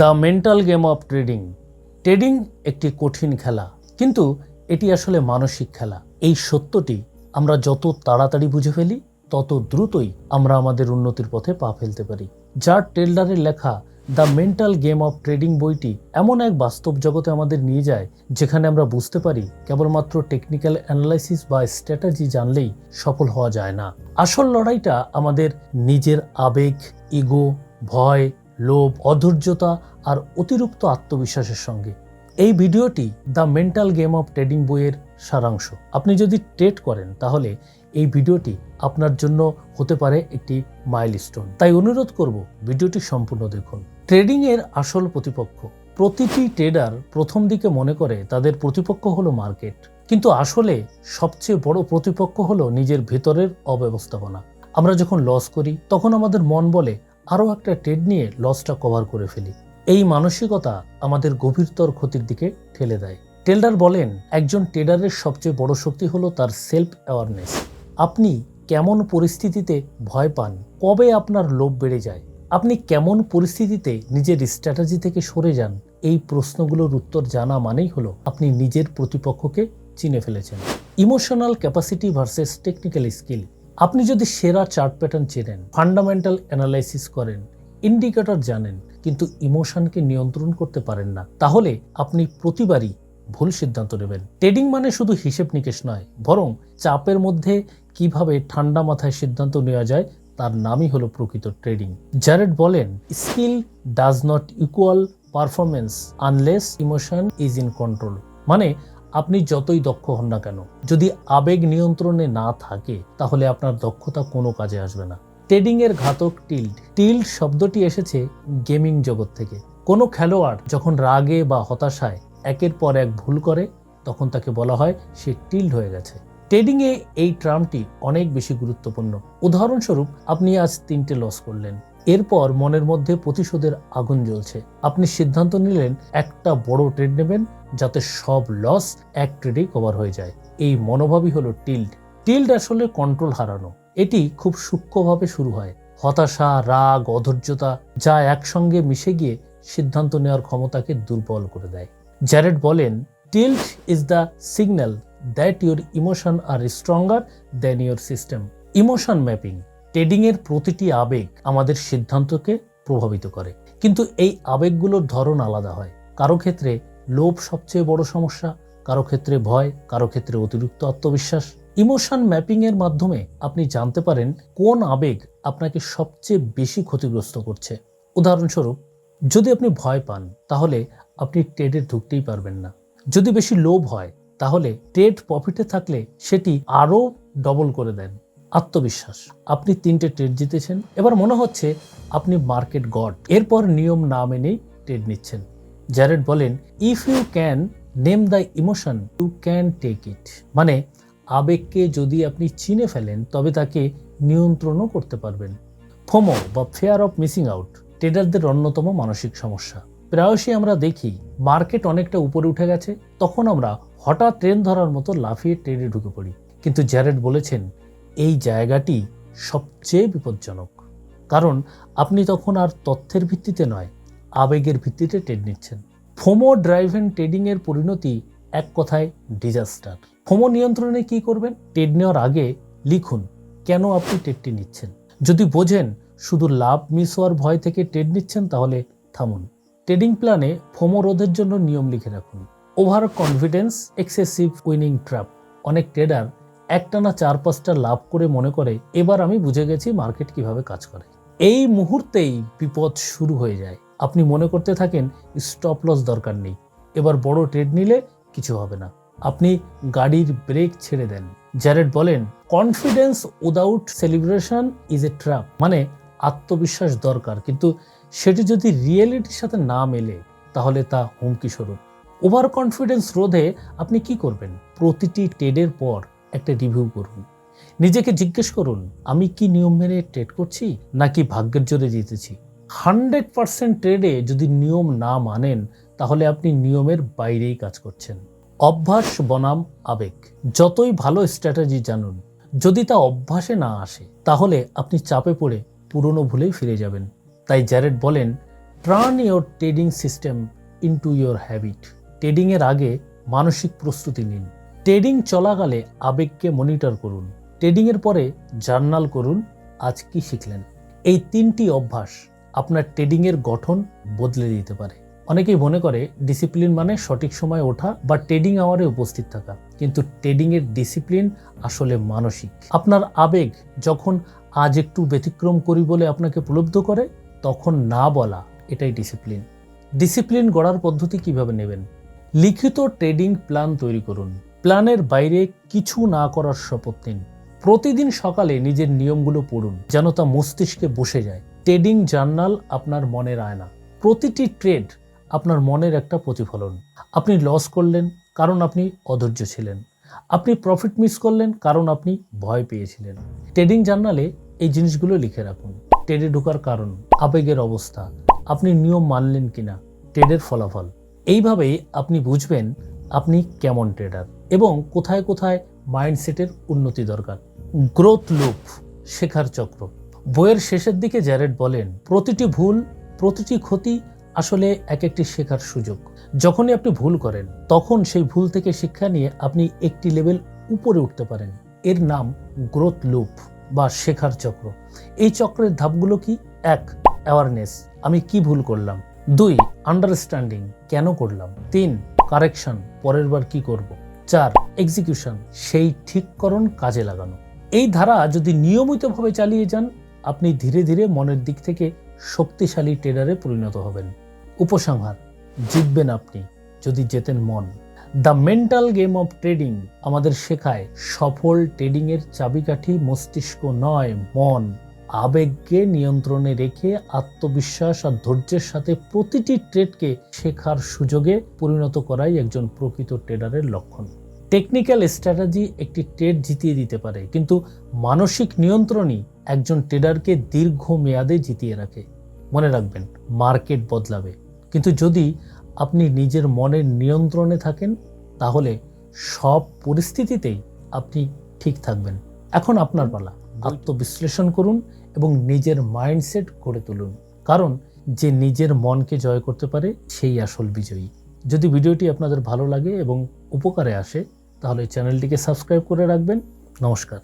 The mental game of trading. Trading একটি কঠিন খেলা, কিন্তু এটি আসলে মানসিক খেলা। এই সত্যটি আমরা যত তাড়াতাড়ি বুঝে ফেলি, তত দ্রুতই আমরা আমাদের উন্নতির পথে পা ফেলতে পারি। যার টেলডারের লেখা the mental game of trading বইটি এমন এক বাস্তব জগতে আমাদের নিয়ে যায়, যেখানে আমরা বুঝতে পারি কেবলমাত্র টেকনিক্যাল অ্যানালাইসিস বা স্ট্র্যাটাজি জানলেই সফল হওয়া যায় না। আসল লড়াইটা আমাদের নিজের আবেগ, ইগো, ভয় লোভ, অধৈর্যতা আর অতিরিক্ত আত্মবিশ্বাসের সঙ্গে। এই ভিডিওটি the mental game of trading বইয়ের সারাংশ। আপনি যদি ট্রেড করেন, তাহলে এই ভিডিওটি আপনার জন্য হতে পারে একটি মাইলস্টোন। তাই অনুরোধ করব, ভিডিওটি সম্পূর্ণ দেখুন। ট্রেডিং এর আসল প্রতিপক্ষ। প্রতিটি ট্রেডার প্রথম দিকে মনে করে তাদের প্রতিপক্ষ হলো মার্কেট। কিন্তু আসলে সবচেয়ে বড় প্রতিপক্ষ হলো নিজের ভেতরের অব্যবস্থাপনা। আমরা যখন লস করি, তখন আমাদের মন বলে আরও একটা ট্রেড নিয়ে লসটা কভার করে ফেলি। এই মানসিকতা আমাদের গভীরতর ক্ষতির দিকে ঠেলে দেয়। টেলডার বলেন, একজন ট্রেডারের সবচেয়ে বড় শক্তি হলো তার সেলফ অ্যাওয়ারনেস আপনি কেমন পরিস্থিতিতে ভয় পান? কবে আপনার লোভ বেড়ে যায়? আপনি কেমন পরিস্থিতিতে নিজের স্ট্র্যাটেজি থেকে সরে যান? এই প্রশ্নগুলোর উত্তর জানা মানেই হলো আপনি নিজের প্রতিপক্ষকে চিনে ফেলেছেন। Emotional capacity versus technical skill আপনি যদি সেরা চার্ট প্যাটার্ন চেনেন, ফান্ডামেন্টাল অ্যানালাইসিস করেন, ইন্ডিকেটর জানেন, কিন্তু ইমোশনকে নিয়ন্ত্রণ করতে পারেন না, তাহলে আপনি প্রতিবারই ভুল সিদ্ধান্ত নেবেন। ট্রেডিং মানে শুধু হিসেব নিকেশ নয়, বরং চাপের মধ্যে কীভাবে ঠান্ডা মাথায় সিদ্ধান্ত নেওয়া যায়, তার নামই হলো প্রকৃত ট্রেডিং। জারেড বলেন, skill does not equal performance unless emotion is in control. মানে আপনি যতই দক্ষ হন না কেন, যদি আবেগ নিয়ন্ত্রণে না থাকে, তাহলে আপনার দক্ষতা কোনো কাজে আসবে না। ট্রেডিং এর ঘাতক টিল্ড। টিল্ড শব্দটি এসেছে গেমিং জগৎ থেকে। কোনো খেলোয়াড় যখন রাগে বা হতাশায় একের পর এক ভুল করে, তখন তাকে বলা হয় সে টিল্ড হয়ে গেছে। ট্রেডিং এ এই ট্রামটি অনেক বেশি গুরুত্বপূর্ণ। উদাহরণস্বরূপ, আপনি আজ তিনটে লস করলেন। এরপর মনের মধ্যে প্রতিশোধের আগুন জ্বলছে। আপনি সিদ্ধান্ত নিলেন, একটা বড় ট্রেড নেবেন যাতে সব লস এক ট্রেডেই কভার হয়ে যায়। এই মনোভাবই হলো টিল্ড। টিল্ড আসলে কন্ট্রোল হারানো। এটি খুব সূক্ষ্মভাবে শুরু হয়। হতাশা, রাগ, অধৈর্যতা, যা একসঙ্গে মিশে গিয়ে সিদ্ধান্ত নেওয়ার ক্ষমতাকে দুর্বল করে দেয়। জ্যারেড বলেন tilt is the signal that your emotion are stronger than your system. Emotion mapping. Trading এর প্রতিটি আবেগ আমাদের সিদ্ধান্তকে প্রভাবিত করে। কিন্তু এই আবেগগুলোর ধরন আলাদা হয়। কারও ক্ষেত্রে লোভ সবচেয়ে বড় সমস্যা, কারও ক্ষেত্রে ভয়, কারও ক্ষেত্রে অতিরিক্ত আত্মবিশ্বাস। ইমোশন ম্যাপিং এর মাধ্যমে আপনি জানতে পারেন কোন আবেগ আপনাকে সবচেয়ে বেশি ক্ষতিগ্রস্ত করছে। উদাহরণস্বরূপ, যদি আপনি ভয় পান, তাহলে আপনি ট্রেডে ঢুকতেই পারবেন না। যদি বেশি লোভ হয়, তাহলে ট্রেড প্রফিটে থাকলে সেটি আরও ডবল করে দেন। আত্মবিশ্বাস। আপনি তিনটে ট্রেড জিতেছেন। এবার মনে হচ্ছে আপনি মার্কেট গড এরপর নিয়ম না মেনেই ট্রেড নিচ্ছেন। জ্যারেড বলেন if you can name the emotion you can take it মানে আবেগকে যদি আপনি চিনে ফেলেন, তবে তাকে নিয়ন্ত্রণও করতে পারবেন। ফোমো বা ফেয়ার অফ মিসিং আউট ট্রেডারদের অন্যতম মানসিক সমস্যা। প্রায়শই আমরা দেখি মার্কেট অনেকটা উপরে উঠে গেছে, তখন আমরা হঠাৎ ট্রেন ধরার মতো লাফিয়ে ট্রেনে ঢুকে পড়ি। কিন্তু জ্যারেড বলেছেন এই জায়গাটি সবচেয়ে বিপজ্জনক। কারণ আপনি তখন আর তথ্যের ভিত্তিতে নয়, আবেগের ভিত্তিতে ট্রেড নিচ্ছেন। ফোমো ড্রাইভেন ট্রেডিংয়ের পরিণতি এক কথায় ডিজাস্টার ফোমো নিয়ন্ত্রণে কি করবেন? ট্রেড নেওয়ার আগে লিখুন, কেন আপনি ট্রেডটি নিচ্ছেন? যদি বোঝেন শুধু লাভ মিস হওয়ার ভয় থেকে ট্রেড নিচ্ছেন, তাহলে থামুন। ট্রেডিং প্ল্যানে ফোমো রোধের জন্য নিয়ম লিখে রাখুন। Over confidence excessive winning trap অনেক ট্রেডার একটানা চার পাঁচটা লাভ করে মনে করে, এবার আমি বুঝে গেছি মার্কেট কীভাবে কাজ করে। এই মুহূর্তেই বিপদ শুরু হয়ে যায়। আপনি মনে করতে থাকেন স্টপ লস দরকার নেই। এবার বড় ট্রেড নিলে কিছু হবে না। আপনি গাড়ির ব্রেক ছেড়ে দেন। জ্যারেড বলেন confidence without celebration is a trap মানে আত্মবিশ্বাস দরকার। কিন্তু সেটি যদি রিয়েলিটির সাথে না মেলে, তাহলে তা হুমকি স্বরূপ ওভার কনফিডেন্স রোধে আপনি কি করবেন? প্রতিটি ট্রেডের পর একটা রিভিউ করুন। নিজেকে জিজ্ঞেস করুন, আমি কি নিয়ম মেনে ট্রেড করছি নাকি ভাগ্যের জোরে জিতেছি? হান্ড্রেড পার্সেন্ট ট্রেডে যদি নিয়ম না মানেন, তাহলে আপনি নিয়মের বাইরেই কাজ করছেন। অভ্যাস, বনাম, আবেগ, যতই ভালো স্ট্র্যাটেজি জানুন, যদি তা অভ্যাসে না আসে, তাহলে আপনি চাপে পড়ে পুরনো ভুলেই ফিরে যাবেন। তাই জ্যারেড বলেন train your trading system into your habit ট্রেডিংয়ের আগে মানসিক প্রস্তুতি নিন। ট্রেডিং চলাকালে আবেগকে মনিটর করুন। ট্রেডিংয়ের পরে জার্নাল করুন, আজ কি শিখলেন? এই তিনটি অভ্যাস আপনার ট্রেডিংয়ের গঠন বদলে দিতে পারে। অনেকেই মনে করে ডিসিপ্লিন মানে সঠিক সময় ওঠা বা ট্রেডিং আওয়ারে উপস্থিত থাকা, কিন্তু ট্রেডিংয়ের ডিসিপ্লিন আসলে মানসিক। আপনার আবেগ যখন আজ একটু ব্যতিক্রম করি বলে আপনাকে প্রলুব্ধ করে, তখন না বলা এটাই ডিসিপ্লিন। ডিসিপ্লিন গড়ার পদ্ধতি কীভাবে নেবেন? লিখিত ট্রেডিং প্ল্যান তৈরি করুন। প্ল্যানের বাইরে কিছু না করার শপথ নিন। প্রতিদিন সকালে নিজের নিয়মগুলো পড়ুন, যেন তা মস্তিষ্কে বসে যায়। ট্রেডিং জার্নাল আপনার মনের আয়না। প্রতিটি ট্রেড আপনার মনের একটা প্রতিফলন। আপনি লস করলেন কারণ আপনি অধৈর্য ছিলেন। আপনি প্রফিট মিস করলেন কারণ আপনি ভয় পেয়েছিলেন। ট্রেডিং জার্নালে এই জিনিসগুলো লিখে রাখুন। ট্রেডে ঢোকার কারণ, আবেগের অবস্থা, আপনি নিয়ম মানলেন কিনা, ট্রেডের ফলাফল। এইভাবেই আপনি বুঝবেন আপনি কেমন ট্রেডার এবং কোথায় কোথায় মাইন্ডসেটের উন্নতি দরকার? গ্রোথ লুপ শেখার চক্র। বইয়ের শেষের দিকে জ্যারেড বলেন, প্রতিটি ভুল, প্রতিটি ক্ষতি আসলে এক একটি শেখার সুযোগ। যখনই আপনি ভুল করেন, তখন সেই ভুল থেকে শিক্ষা নিয়ে আপনি একটি লেভেল উপরে উঠতে পারেন। এর নাম গ্রোথ লুপ বা শেখার চক্র। এই চক্রের ধাপগুলো কি? এক অ্যাওয়ারনেস আমি কি ভুল করলাম? দুই আন্ডারস্ট্যান্ডিং কেন করলাম? তিন কারেকশন, পরের বার কি করব? চার এক্সিকিউশন সেই ঠিককরণ কাজে লাগানো। এই ধারা যদি নিয়মিতভাবে চালিয়ে যান, আপনি ধীরে ধীরে মনের দিক থেকে শক্তিশালী ট্রেডারে পরিণত হবেন। উপসংহার, জিতবেন আপনি, যদি জেতেন মন। The mental game of trading আমাদের শেখায়, সফল ট্রেডিংয়ের চাবিকাঠি মস্তিষ্ক নয়, মন। আবেগকে নিয়ন্ত্রণে রেখে আত্মবিশ্বাস আর ধৈর্যের সাথে প্রতিটি ট্রেডকে শেখার সুযোগে পরিণত করাই একজন প্রকৃত ট্রেডারের লক্ষণ। টেকনিক্যাল স্ট্র্যাটেজি একটি ট্রেড জিতিয়ে দিতে পারে কিন্তু মানসিক নিয়ন্ত্রণই একজন ট্রেডারকে দীর্ঘ মেয়াদে জিতিয়ে রাখে। মনে রাখবেন মার্কেট বদলাবে। কিন্তু যদি আপনি নিজের মনের নিয়ন্ত্রণে থাকেন তাহলে সব পরিস্থিতিতেই আপনি ঠিক থাকবেন। এখন আপনার পালা। আত্মবিশ্লেষণ করুন এবং নিজের মাইন্ডসেট গড়ে তুলুন। কারণ যে নিজের মনকে জয় করতে পারে, সেই আসল বিজয়ী। যদি ভিডিওটি আপনাদের ভালো লাগে এবং উপকারে আসে, তাহলে চ্যানেলটিকে সাবস্ক্রাইব করে রাখবেন। নমস্কার।